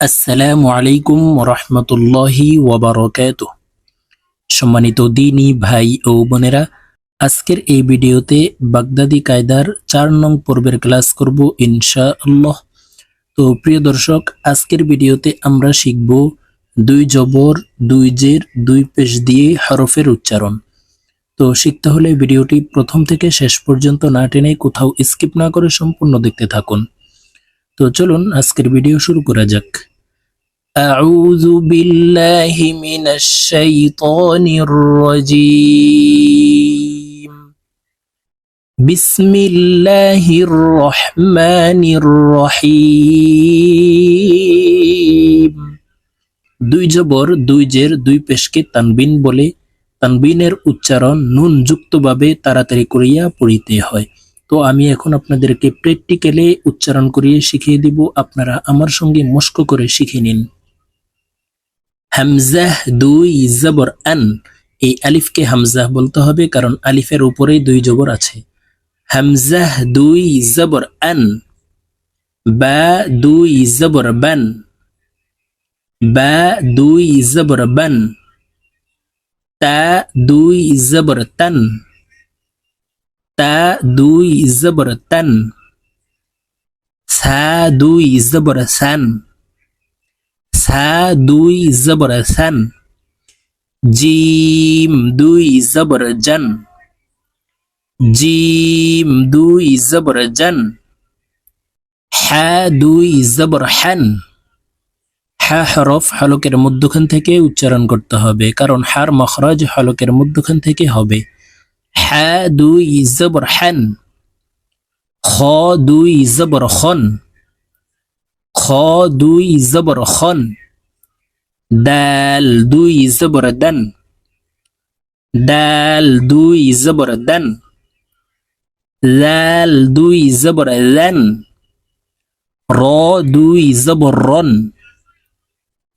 আসসালামু আলাইকুম রহমতুল্লাহি ওবরকাত সম্মানিত দিনী ভাই ও বোনেরা, আজকের এই ভিডিওতে বাগদাদি কায়দার চার নং পর্বের ক্লাস করব ইনশাআল্লাহ। তো প্রিয় দর্শক, আজকের ভিডিওতে আমরা শিখব দুই জবর, দুই জের, দুই পেশ দিয়ে হরফের উচ্চারণ। তো শিখতে হলে ভিডিওটি প্রথম থেকে শেষ পর্যন্ত না টেনে কোথাও স্কিপ না করে সম্পূর্ণ দেখতে থাকুন। তো চলুন আজকের ভিডিও শুরু করা যাক أعوذ بالله من الشيطان الرجيم بسم الله الرحمن الرحيم দুই জবর দুই জের দুই পেশকে তানবিন বলে তানবিনের উচ্চারণ নুন যুক্তভাবে তাড়াতাড়ি করিয়া পড়িতে হয় তো আমি এখন আপনাদেরকে প্র্যাকটিক্যালে উচ্চারণ করিয়ে শিখিয়ে দিব। আপনারা আমার সঙ্গে মস্ক করে শিখে নিন। হামজাহ দুই জবর আন। এই আলিফকে হামজাহ বলতে হবে, কারণ আলিফের উপরেই দুই জবর আছে। হামজাহ দুই জবর আন। বা দুই জবর বান। বা দুই জবর বান। তা দুই জবর তান। তা দুই জবর তান। সা দুই জবর সান। সা দুই জবর সান। জিম দুই জবর জান। জিম দুই জবর জান। হা দুই জবর হান। হা হরফ হলকের মধ্যখান থেকে উচ্চারণ করতে হবে, কারণ হার মখরাজ হলকের মধ্যখান থেকে হবে। হা দুই জবর হান খ দুই জবর খন খ দুই জবর খন দাল দুই জবর দান দাল দুই জবর দান লাল দুই জবর লান র দুই জবর রন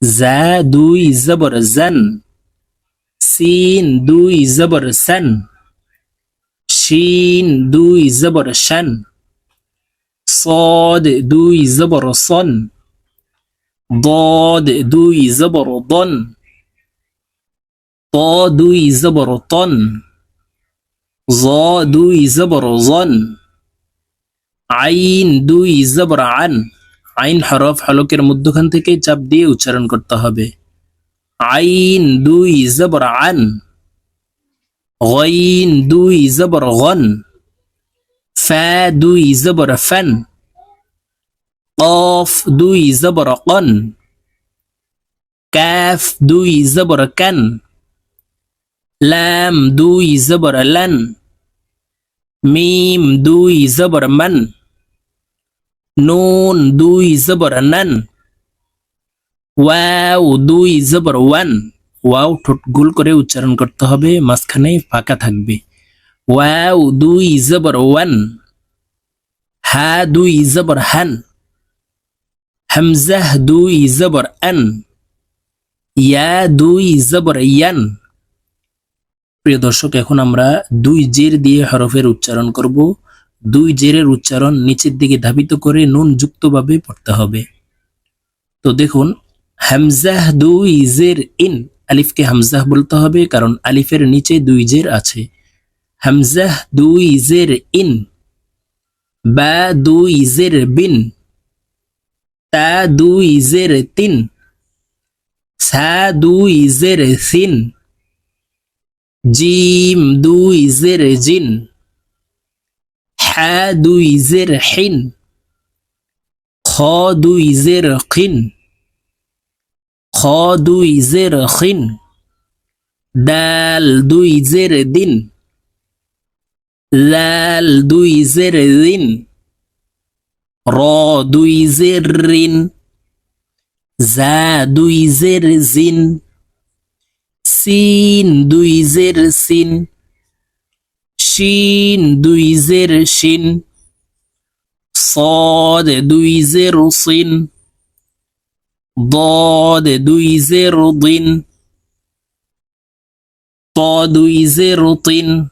জা দুই জবর জান সিন দুই জবর সান শিন দুই জবর শান صاد দুই জবর সন ضاد দুই জবর ضن ط দুই জবর তন জ দুই জবর জন আইন দুই জবর আন আইন হরফ হলকের মধ্যখান থেকে চাপ দিয়ে উচ্চারণ করতে হবে আইন দুই জবর আন غين দুই জবর গন ফা দুই জবর ফান قاف দুই জবর কন কাফ দুই জবর কান লাম দুই জবর লান মিম দুই জবর মান নুন দুই জবর নান ওয়াও দুই জবর ওয়ান ওয়াও ঠোঁট গোল করে উচ্চারণ করতে হবে মাঝখানে ফাঁকা থাকবে। ওয়াও দুই জবর ওয়ান, হা দুই জবর হান, হামজাহ দুই জবর আন, ইয়া দুই জবর ইয়ান। প্রিয় দর্শক, এখন আমরা দুই জের দিয়ে হরফের উচ্চারণ করব। দুই জেরের উচ্চারণ নিচের দিকে ধাবিত করে নুন যুক্তভাবে পড়তে হবে। তো দেখুন, হামজাহ দুই জের ইন আলিফকে হামজাহ বলতে হবে, কারণ আলিফের নিচে দুই জের আছে। হামজাহ দুই জের ইন, বা দুই জের বিন, তা দুই জের তিন, সা দুই জের সিন, জিম দুই জের জিন, হা দুই জের হিন, খ দুই জের খিন। خادوي زر خن دال دوي زر دين لال دوي زر دين را دوي زر زا دوي زر زين سين دوي زر سين شين دوي زر شين صاد دوي زر صين ضاد دوي زر ضن دوي زر طن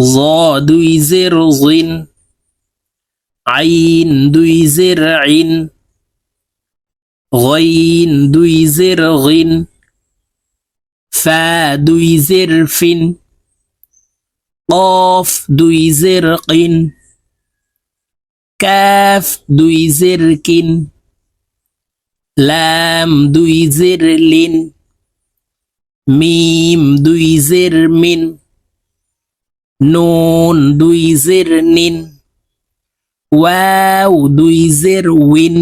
ضادوي زر ظن عين دوي زرع. غين دوي زرغ فا دوي زرف. قاف دوي زرق. كاف دوي زرك লাম দুই জের লিন, মিম দুই জের মিন, নুন দুই জের নিন, ওয়াও দুই জের উইন,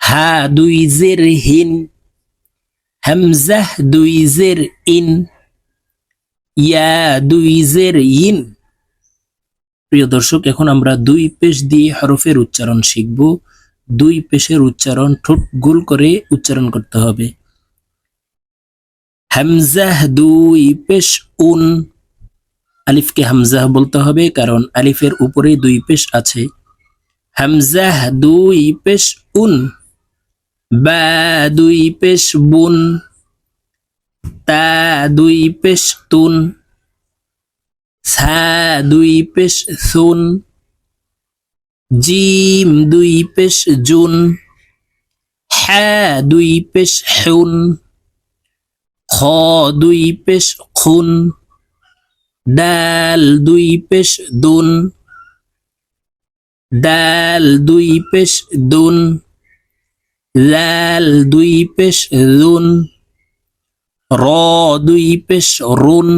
হা দুই জের হিন, হামজাহ দুই জের ইন, ইয়া দুই জের ইন। প্রিয় দর্শক, এখন আমরা দুই পেশ দিয়ে হরফের উচ্চারণ শিখব। দুই পেশের উচ্চারণ ঠোঁট গোল করে উচ্চারণ করতে হবে। হামজাহ দুই পেশ উন। আলিফকে হামজাহ বলতে হবে কারণ আলিফের উপরে দুই পেশ আছে। হামজাহ দুই পেশ উন। বা দুই পেশ বুন। তা দুই পেশ তুন। সা দুই পেশ সুন। জিম দুই পেশ জুন হা দুই পেশ হুন, খ দুই পেশ খুন, ডাল দুই পেশ দুন, ডাল দুই পেশ দুন, লাল দুই পেশ দুন র দুই পেশ রুন,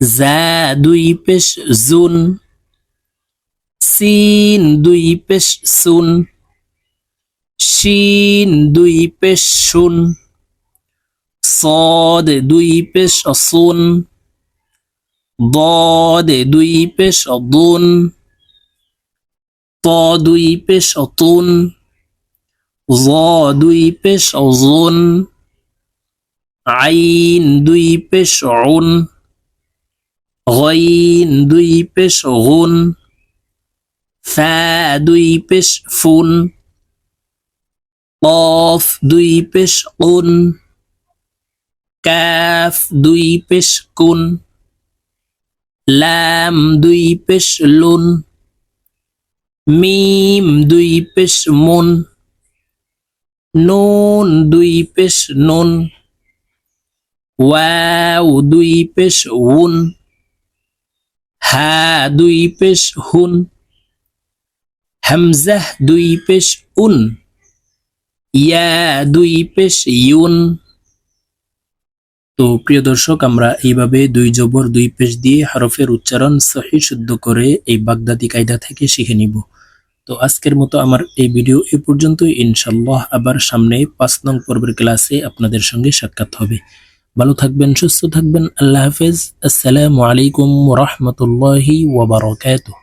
জা দুই পেশ জুন। সিন দুই পেশ সুন শিন দুই পেশ শুন صاد দুই পেশ সুন ضاد দুই পেশ দুন ত দুই পেশ তুন জ দুই পেশ জুন আইন দুই পেশ উন غين দুই পেশ গুন ফ্যা ফুন। কফ দুই পেশ ক্যাফ দুই কুন। লাম দুই লুন। মিম দুই মুন। নুন দুই নুন। ওয়াও উন। দুই পেশ হুন। হামজাহ দুই পেশ উন। ইয়া দুই পেশ ইউন। তো প্রিয় দর্শক, আমরা এইভাবে দুই জবর দুই পেশ দিয়ে হরফের উচ্চারণ সহি শুদ্ধ করে এই বাগদাদি কায়দা থেকে শিখে নিব। তো আজকের মতো আমার এই ভিডিও এ পর্যন্তই। ইনশাল্লাহ আবার সামনে পাঁচ নং পর্বের ক্লাসে আপনাদের সঙ্গে সাক্ষাৎ হবে। ভালো থাকবেন, সুস্থ থাকবেন। আল্লাহ হাফেজ। আসসালামু আলাইকুম রহমতুল্লাহি ওয়াবারকাতুহ